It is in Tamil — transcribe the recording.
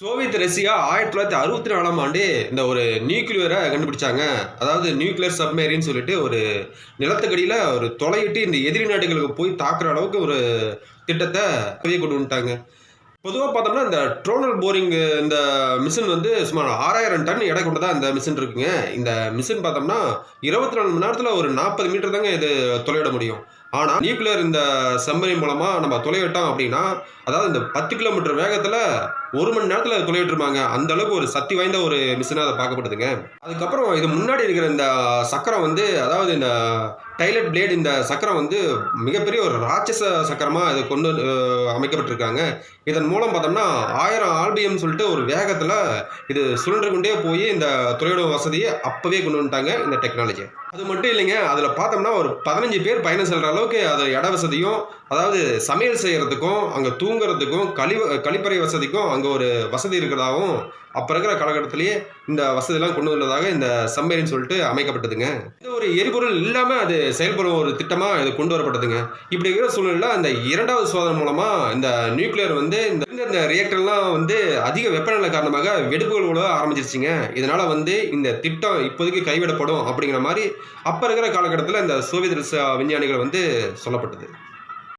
சோவியத் ரஷ்யா ஆயிரத்தி தொள்ளாயிரத்தி அறுபத்தி நாலாம் ஆண்டு இந்த ஒரு நியூக்ளியரை கண்டுபிடிச்சாங்க. அதாவது நியூக்ளியர் சப்மேரின்னு சொல்லிட்டு ஒரு நிலத்துக்கடியில் ஒரு தொலையிட்டு இந்த எதிரி நாடுகளுக்கு போய் தாக்குற அளவுக்கு ஒரு திட்டத்தை வெளியே கொண்டு வந்துட்டாங்க. பொதுவாக பார்த்தோம்னா இந்த ட்ரோனல் போரிங் இந்த மிஷின் வந்து சுமார் ஆறாயிரம் டன் எடை கொண்டதா இந்த மிஷின் இருக்குங்க. இந்த மிஷின் பார்த்தோம்னா இருபத்தி நாலு மணி நேரத்தில் ஒரு நாற்பது மீட்டர் தாங்க இது தொலைவிட முடியும். ஆனால் நியூக்ளியர் இந்த சம்மரி மூலமாக நம்ம தொலைவிட்டோம் அப்படின்னா அதாவது இந்த பத்து கிலோமீட்டர் வேகத்தில் ஒரு மணி நேரத்தில் துளையிட்டுருப்பாங்க. அந்த அளவுக்கு ஒரு சக்தி வாய்ந்த ஒரு மிஷினாக அதை பார்க்கப்படுதுங்க. அதுக்கப்புறம் இது முன்னாடி இருக்கிற இந்த சக்கரம் வந்து அதாவது இந்த டைலட் பிளேடு இந்த சக்கரம் வந்து மிகப்பெரிய ஒரு ராட்சச சக்கரமாக இது கொண்டு வந்து, அமைக்கப்பட்டிருக்காங்க. இதன் மூலம் பார்த்தோம்னா ஆயிரம் ஆல்பிஎம் சொல்லிட்டு ஒரு வேகத்தில் இது சுழன்று கொண்டே போய் இந்த துறையோட வசதியை அப்போவே கொண்டு வந்துட்டாங்க இந்த டெக்னாலஜி அது மட்டும் இல்லைங்க அதில் பார்த்தோம்னா ஒரு பதினஞ்சு பேர் பயணம் செல்கிற அளவுக்கு அது இட வசதியும் அதாவது சமையல் செய்கிறதுக்கும் அங்கே தூங்குறதுக்கும் கழிவு கழிப்பறை வசதிக்கும் அங்கே ஒரு வசதி இருக்கிறதாகவும் அப்போ இருக்கிற காலகட்டத்திலேயே இந்த வசதியெல்லாம் கொண்டு வந்ததாக இந்த சம்மேரின்னு சொல்லிட்டு அமைக்கப்பட்டதுங்க. இந்த ஒரு எரிபொருள் இல்லாமல் அது செயல்படும் ஒரு திட்டமாக இது கொண்டு வரப்பட்டதுங்க. இப்படி இருக்கிற சூழ்நிலையில் அந்த இரண்டாவது சோதனை மூலமாக இந்த நியூக்ளியர் வந்து இந்த இந்த ரியாக்டர்லாம் வந்து அதிக வெப்பநிலை காரணமாக வெடிப்புகள் விழ ஆரம்பிச்சிருச்சுங்க. இதனால் வந்து இந்த திட்டம் இப்போதைக்கு கைவிடப்படும் அப்படிங்கிற மாதிரி அப்போ இருக்கிற காலகட்டத்தில் இந்த சோவியத் விஞ்ஞானிகள் வந்து சொல்லப்பட்டது.